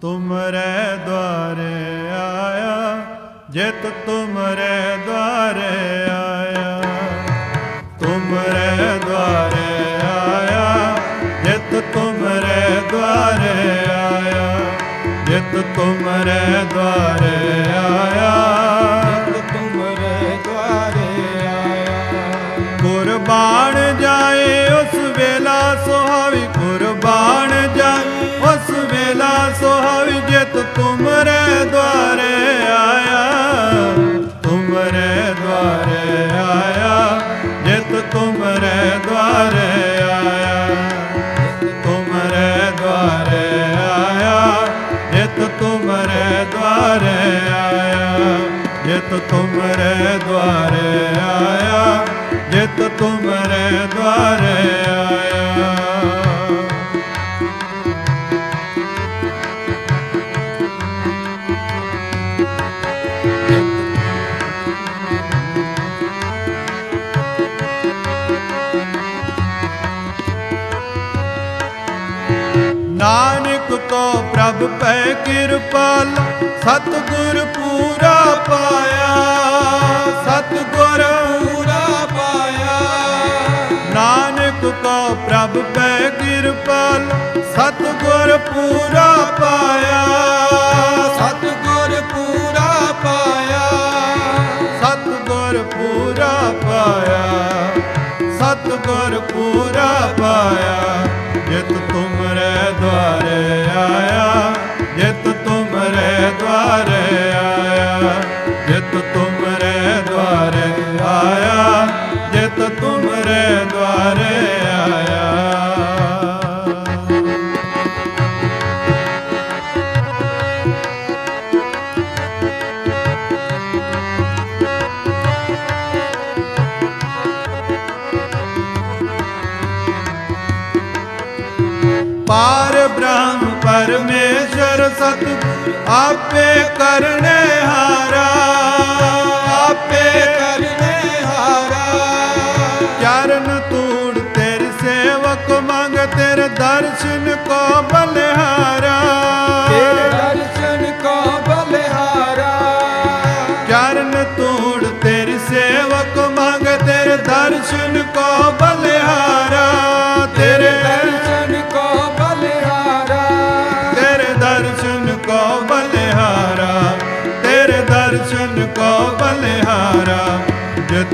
ਤੁਮਰੇ ਦੁਆਰੇ ਆਇਆ, ਜਿਤ ਤੁਮਰੇ ਦੁਆਰੇ ਆਇਆ। ਤੁਮਰੇ ਦੁਆਰੇ ਆਇਆ, ਜਿਤ ਤੁਮਰੇ ਦੁਆਰੇ ਆਇਆ। ਜਿਤ ਤੁਮਰੇ ਦੁਆਰੇ ਆਇਆ। ਜਿਤ ਤੁਮਰੇ ਦੁਆਰੇ ਆਇਆ ਜਿਤ ਤੁਮਰੇ ਦੁਆਰੇ ਆਇਆ। ਨਾਨਕ ਕੋ ਪ੍ਰਭ ਪੈ ਕਿਰਪਾਲ ਸਤਿਗੁਰ ਪੂਰਾ ਪਾਇਆ, ਸਤਿਗੁਰ ਪੂਰਾ ਪਾਇਆ। ਨਾਨਕ ਕੋ ਪ੍ਰਭ ਪੈ ਕਿਰਪਾਲ, ਸਤਿਗੁਰ ਪੂਰਾ ਪਾਇਆ। ਸਤਿਗੁਰ ਪਰਮੇਸ਼ਰ ਆਪੇ ਕਰਨੇ ਹਾਰਾ, ਆਪੇ ਕਰਨੇ ਹਾਰਾ। ਚਰਨ ਤੂੜ ਤੇਰੇ ਸੇਵਕ ਮੰਗ, ਤੇਰੇ ਦਰਸ਼ਨ ਕੋ ਬਲਿਹਾਰਾ।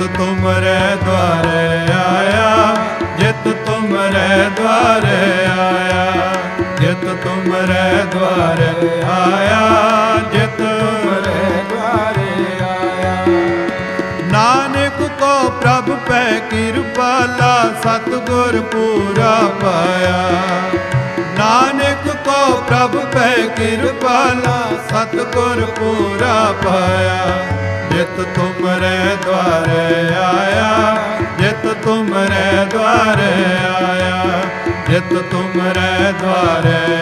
ਜਿਤ ਤੁਮਰੇ ਦੁਆਰੇ ਆਇਆ, ਜਿਤ ਤੁਮਰੇ ਦੁਆਰੇ ਆਇਆ, ਜਿਤ ਤੁਮਰੇ ਦੁਆਰੇ ਆਇਆ, ਜਿਤ ਤੁਮਰੇ ਦੁਆਰੇ ਆਇਆ। ਨਾਨਕ ਕੋ ਪ੍ਰਭ ਪੈ ਕਿਰਪਾਲਾ ਸਤਿਗੁਰ ਪੂਰਾ ਪਾਇਆ। ਨਾਨਕ ਕੋ ਪ੍ਰਭ ਪੈ ਕਿਰਪਾਲਾ ਸਤਿਗੁਰ ਪੂਰਾ ਪਾਇਆ। ਜਿਤ ਤੁਮਰੇ ਦੁਆਰੇ ਆਇਆ ਜਿਤ ਤੁਮਰੇ ਦੁਆਰੇ ਆਇਆ ਜਿਤ ਤੁਮਰੇ ਦੁਆਰੇ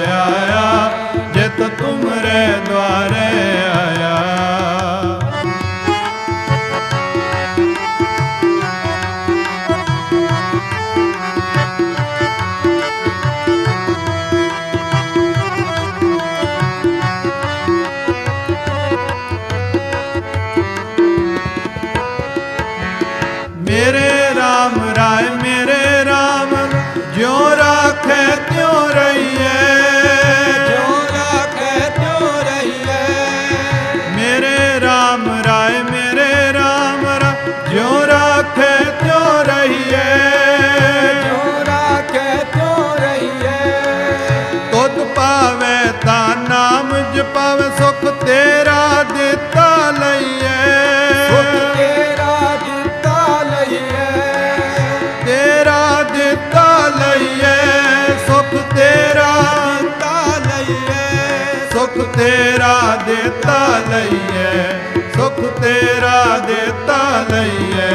ਤੇਰਾ ਦਿੱਤਾ ਲਈਏ ਸੁਖ ਤੇਰਾ ਦਿੱਤਾ ਲਈਏ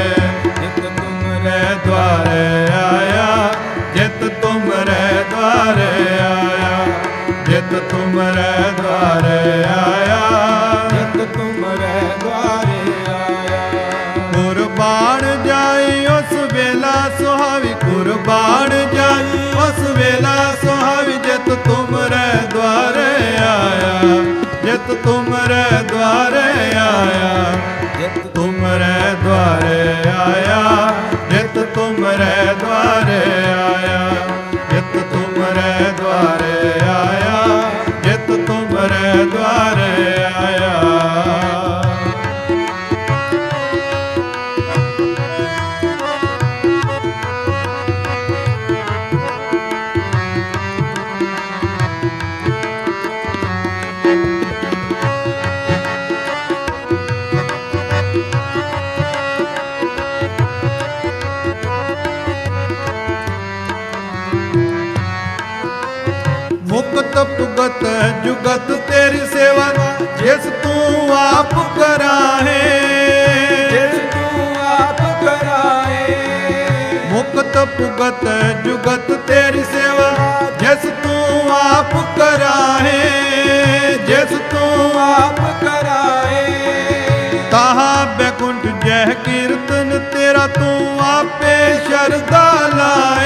ਜਿਤ ਤੁਮਰੇ ਰੇ ਦੁਆਰੇ ਆਇਆ, ਜਿਤ ਤੁਮਰੇ ਦੁਆਰੇ ਆਇਆ। ਜਿਤ ਤੁਮਰੇ ਦੁਆਰੇ ਜਿਤ ਤੁਮਰੇ ਦੁਆਰੇ ਆਇਆ ਜਿਤ ਤੁਮਰੇ ਦੁਆਰੇ ਆਇਆ। ਜੁਗਤ ਤੇਰੀ ਸੇਵਾ ਜਿਸ ਤੂੰ ਆਪ ਕਰਾਹੇ। ਜਿਸ ਤੂੰ ਆਪ ਕਰਾਏ ਮੁਕਤ ਪੁਗਤ ਜੁਗਤ ਤੇਰੀ ਸੇਵਾ ਜਿਸ ਤੂੰ ਆਪ ਕਰਾਹੇ। ਜਿਸ ਤੂੰ ਆਪ ਕਰਾਏ ਤਾਹਾ ਬੈਕੁੰਠ ਜਹ ਕੀਰਤਨ ਤੇਰਾ ਤੂੰ ਆਪੇ ਸ਼ਰਦਾ ਲਾਏ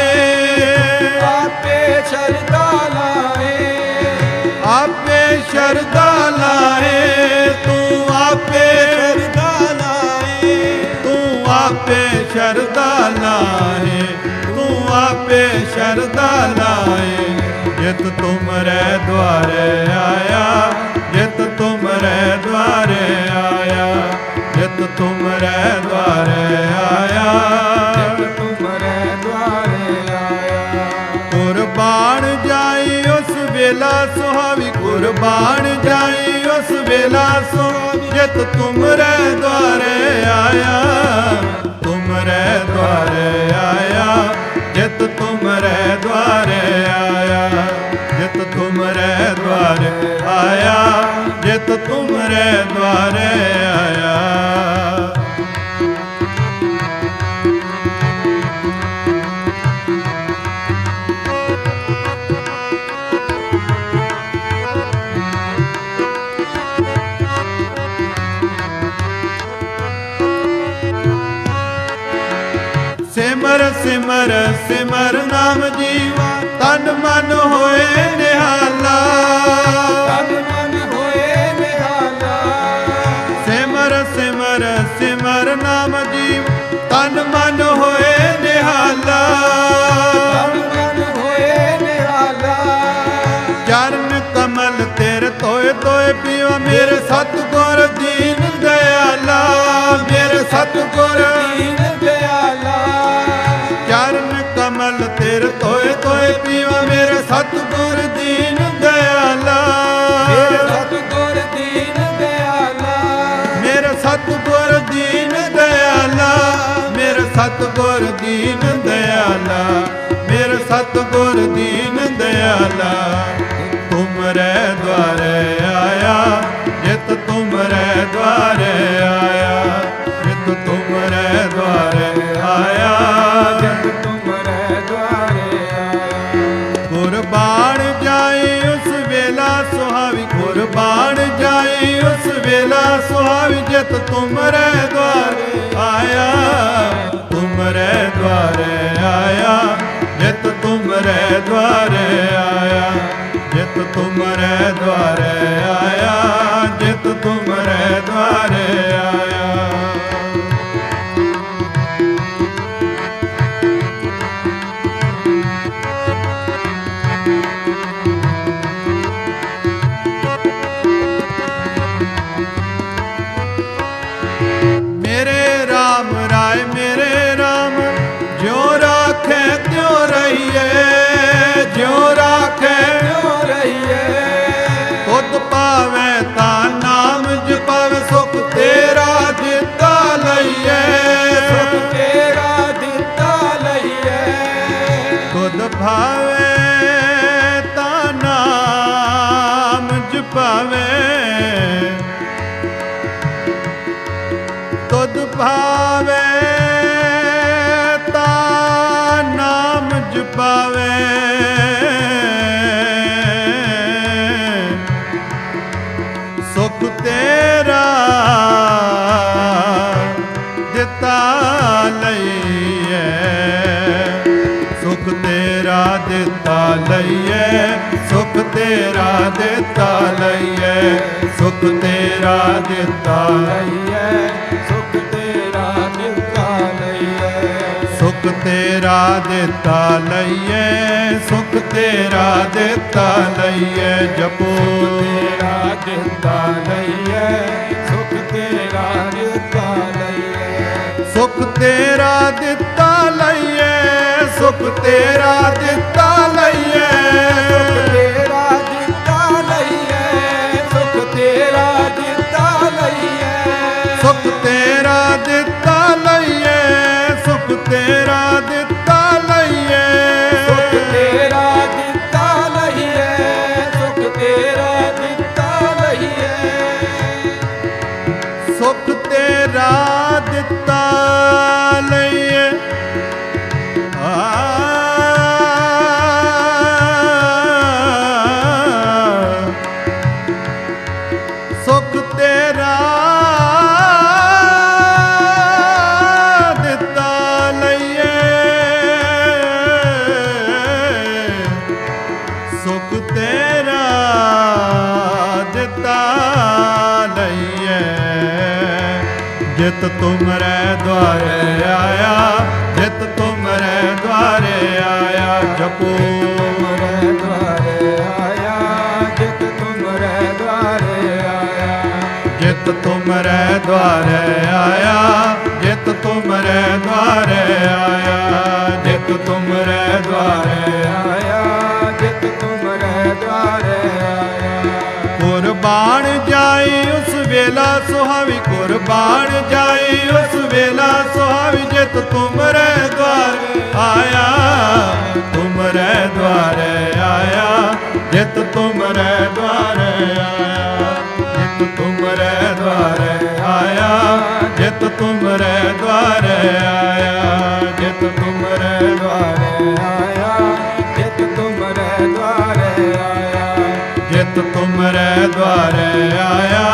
ਜਿਤ ਤੁਮਰੇ ਦੁਆਰੇ ਆਇਆ ਜਿਤ ਤੁਮਰੇ ਦੁਆਰੇ ਆਇਆ ਜਿਤ ਤੁਮਰੇ ਦੁਆਰੇ ਆਇਆ। ਜਿਤ ਤੁਮਰੇ ਦੁਆਰੇ ਆਇਆ। ਕੁਰਬਾਨ ਜਾਈ ਉਸ ਵੇਲਾ ਸੁਹਾਵੀ ਕੁਰਬਾਨ ਜਾਈ ਉਸ ਵੇਲਾ ਸੁਹਾਵੀ ਜਿਤ ਤੁਮਰੇ ਦੁਆਰੇ ਆਇਆ ਤੁਮਰੇ ਦੁਆਰੇ ਆਇਆ। ਜਿਤ ਤੁਮਰੇ ਦੁਆਰੇ ਆਇਆ। ਸਿਮਰ ਸਿਮਰ ਸਿਮਰ ਨਾਮ ਜੀਵਾ ਤਨ ਮਨ ਹੋਏ ਦੁਆਰੇ ਆਇਆ ਜਿਤ ਤੁਮਰੇ ਦੁਆਰੇ ਆਇਆ ਜਿਤ ਤੁਮਰੇ ਦੁਆਰੇ ਆਇਆ। ਤੁਮਰੇ ਦੁਆਰੇ ਆਇਆ। ਕੁਰਬਾਨ ਜਾਈ ਉਸ ਵੇਲਾ ਸੁਹਾਵੀ ਕੁਰਬਾਨ ਜਾਈ ਉਸ ਵੇਲਾ ਸੁਹਾਵੀ ਜਿਤ ਤੁਮਰੇ ਦੁਆਰੇ ਆਇਆ। ਤੁਮਰੇ ਦੁਆਰੇ ਆਇਆ ਜਿਤ ਤੁਮਰੇ ਦੁਆਰੇ ਆਇਆ। ਜਿਤ ਤੁਮਰੇ ਦੁਆਰੇ ਆਇਆ ਜਿਤ ਤੁਮਰੇ ਦੁਆਰੇ भावे ਲਈਏ, ਸੁਖ ਤੇਰਾ ਦਿੱਤਾ ਲਈਏ, ਸੁਖ ਤੇਰਾ ਦਿੱਤਾ ਲਈਏ, ਸੁਖ ਤੇਰਾ ਦਿੱਤਾ ਲਈਏ। ਸੁਖ ਤੇਰਾ ਦਿੱਤਾ ਲਈਏ, ਸੁਖ ਤੇਰਾ ਦਿੱਤਾ ਲਈਏ, ਜਪੋ। ਤੇਰਾ ਦਿੱਤਾ ਲਈਏ, ਸੁਖ ਤੇਰਾ ਦਿੱਤਾ ਲਈਏ। ਸੁਖ ਤੇਰਾ ਦਿੱਤਾ ਲਈਏ, ਸੁਖ ਤੇਰਾ ਦਿੱਤਾ ਲਈ ਜਿਤ ਤੁਮਰੇ ਦੁਆਰੇ ਆਇਆ ਜਿਤ ਤੁਮਰੇ ਦੁਆਰੇ ਆਇਆ ਜਪੋ। ਤੁਮਰੇ ਦੁਆਰੇ ਆਇਆ ਜਿਤ ਤੁਮਰੇ ਦੁਆਰੇ ਆਇਆ। ਜਿਤ ਤੁਮਰੇ ਦੁਆਰੇ ਵੇਲਾ ਸੁਹਾਵੀ ਕੁਰਬਾਨ ਜਾਈ ਉਸ ਵੇਲਾ ਸੁਹਾਵੀ ਜਿਤ ਤੁਮਰੇ ਦੁਆਰੇ ਆਇਆ। ਤੁਮਰੇ ਦੁਆਰੇ ਆਇਆ, ਜਿਤ ਤੁਮਰੇ ਦੁਆਰੇ ਆਇਆ। ਜਿਤ ਤੁਮਰੇ ਦੁਆਰੇ ਆਇਆ, ਜਿਤ ਤੁਮਰੇ ਦੁਆਰੇ ਆਇਆ। ਜਿਤ ਤੁਮਰੇ ਦੁਆਰੇ ਆਇਆ, ਜਿਤ ਤੁਮਰੇ ਦੁਆਰੇ ਆਇਆ। ਜਿਤ ਤੁਮਰੇ ਦੁਆਰੇ ਆਇਆ।